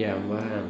ยามว่าง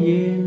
yeah.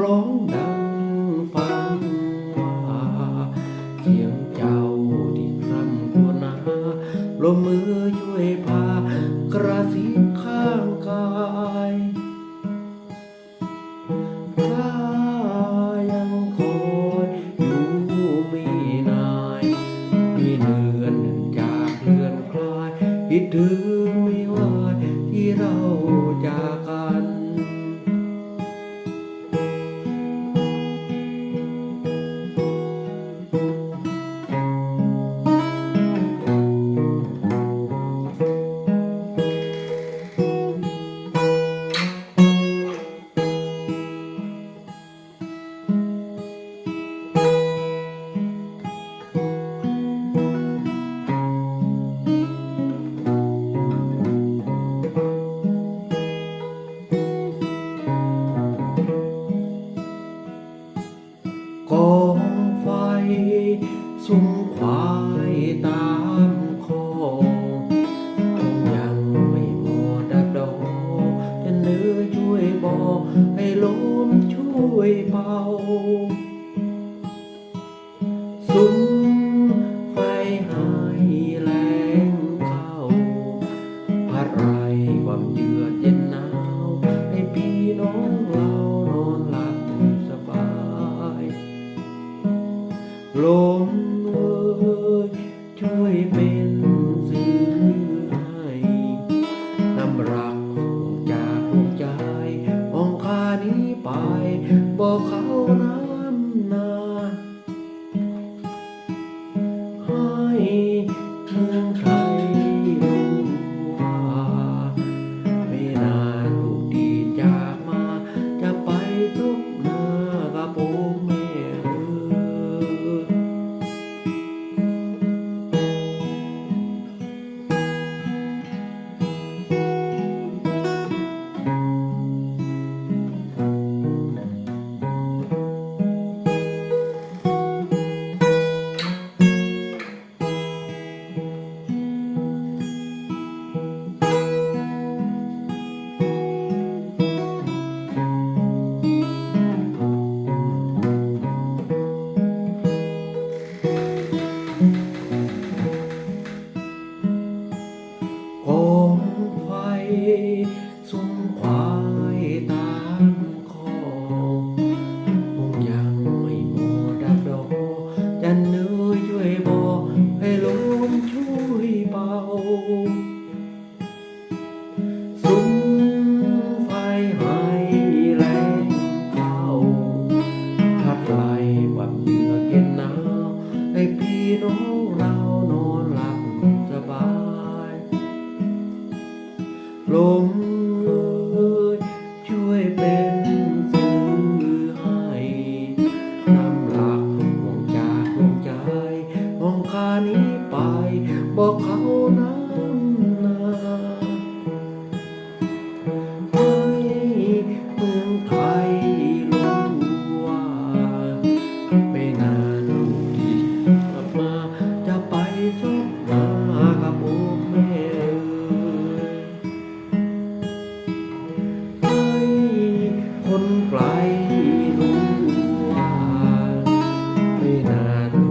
ร้องดังฟังว่าเสียงเจ้าที่ร่ำครวญหาลมมือช่วยพากระซิบข้างกายถ้ยังคอยอยู่มีนายมีเลือนจากเลือนคลายคิดถึง กองไฟสุมควายตามคอยังไม่หมดดักดอจะเนื้อช่วยบอกให้ลมช่วยเบา ลมเอ่ยช่วยเป็นสื่อให้นำรักจากดวงใจองคานี้ไปบอกเขาาน